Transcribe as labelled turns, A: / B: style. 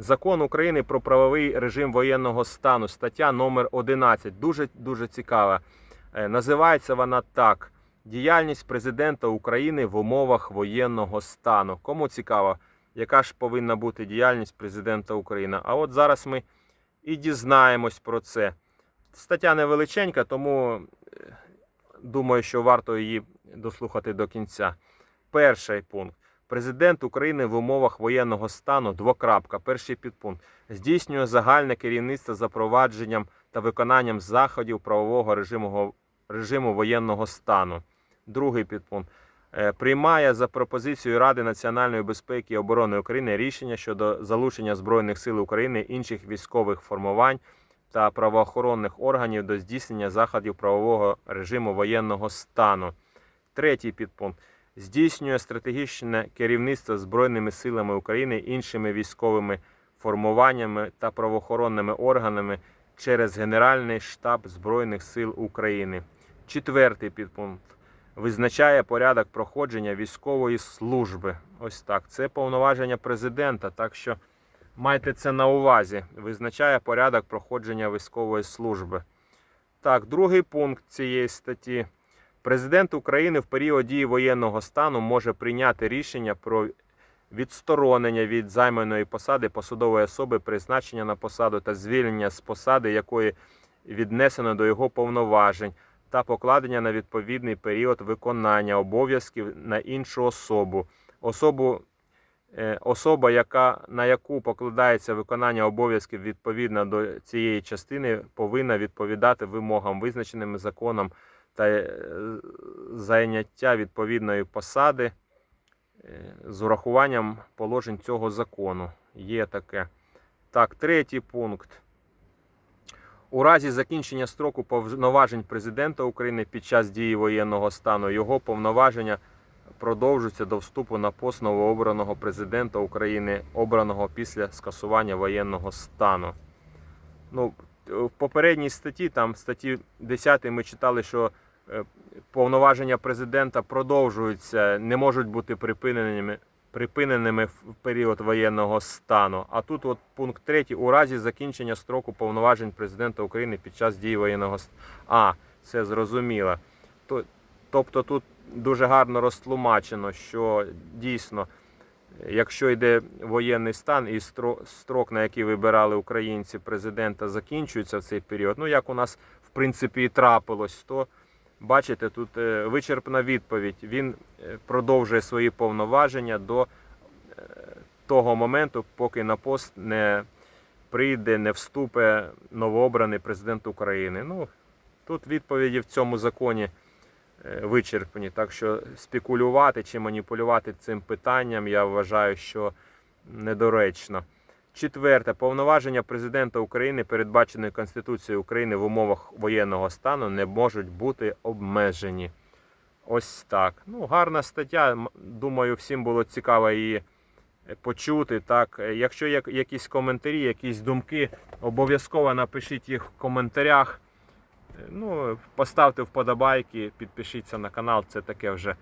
A: Закон України про правовий режим воєнного стану, стаття номер 11. Дуже дуже цікава. Е, Називається вона так: Діяльність президента України в умовах воєнного стану. Кому цікаво, яка ж повинна бути діяльність президента України? А от зараз ми і дізнаємось про це. Стаття невеличенька, тому е, думаю, що варто її дослухати до кінця. Перший пункт. Президент України в умовах воєнного стану двокрапка. Перший підпункт здійснює загальне керівництво запровадженням та виконанням заходів правового режиму, режиму воєнного стану. Другий підпункт Е, приймає за пропозицією Ради національної безпеки і оборони України рішення щодо залучення збройних сил України інших військових формувань та правоохоронних органів до здійснення заходів правового режиму воєнного стану. Третій підпункт здійснює стратегічне керівництво Збройними силами України, іншими військовими формуваннями та правоохоронними органами через Генеральний штаб Збройних сил України. Четвертий підпункт визначає порядок проходження військової служби. Ось так. Це повноваження президента, так що майте це на увазі. Визначає порядок проходження військової служби. Так, другий пункт цієї статті. Президент України в період дії воєнного стану може прийняти рішення про відсторонення від займаної посади посадової особи, призначення на посаду та звільнення з посади, якої віднесено до його повноважень, та покладення на відповідний період виконання обов'язків на іншу особу. Особу е, Особа, яка, на яку покладається виконання обов'язків відповідно до цієї частини, повинна відповідати вимогам, визначеним законом та е, зайняття відповідної посади е, з урахуванням положень цього закону. Є таке. Так, третій пункт. У разі закінчення строку повноважень президента України під час дії воєнного стану його повноваження продовжуються до вступу на пост новообраного президента України, обраного після скасування воєнного стану. Ну, в попередній статті, там в статті 10 ми читали, що повноваження президента продовжуються, не можуть бути припиненими, припиненими в період воєнного стану. А тут от пункт 3. У разі закінчення строку повноважень президента України під час дії воєнного стану. А, це зрозуміло. Тобто тут дуже гарно розтлумачено, що дійсно, якщо йде воєнний стан і стро- строк, на який вибирали українці президента, закінчується в цей період, ну як у нас в принципі і трапилось, то бачите, тут е, вичерпна відповідь. Він е, продовжує свої повноваження до е, того моменту, поки на пост не прийде, не вступить новообраний президент України. Ну, тут відповіді в цьому законі вичерпні. Так що спекулювати чи маніпулювати цим питанням, я вважаю, що недоречно. Четверте, повноваження президента України, передбачені Конституцією України в умовах воєнного стану, не можуть бути обмежені. Ось так. Ну, гарна стаття. Думаю, всім було цікаво її е, почути. Так, Е, якщо є якісь коментарі, якісь думки, обов'язково напишіть їх в коментарях. Е, Ну, поставте вподобайки, підпишіться на канал. Це таке вже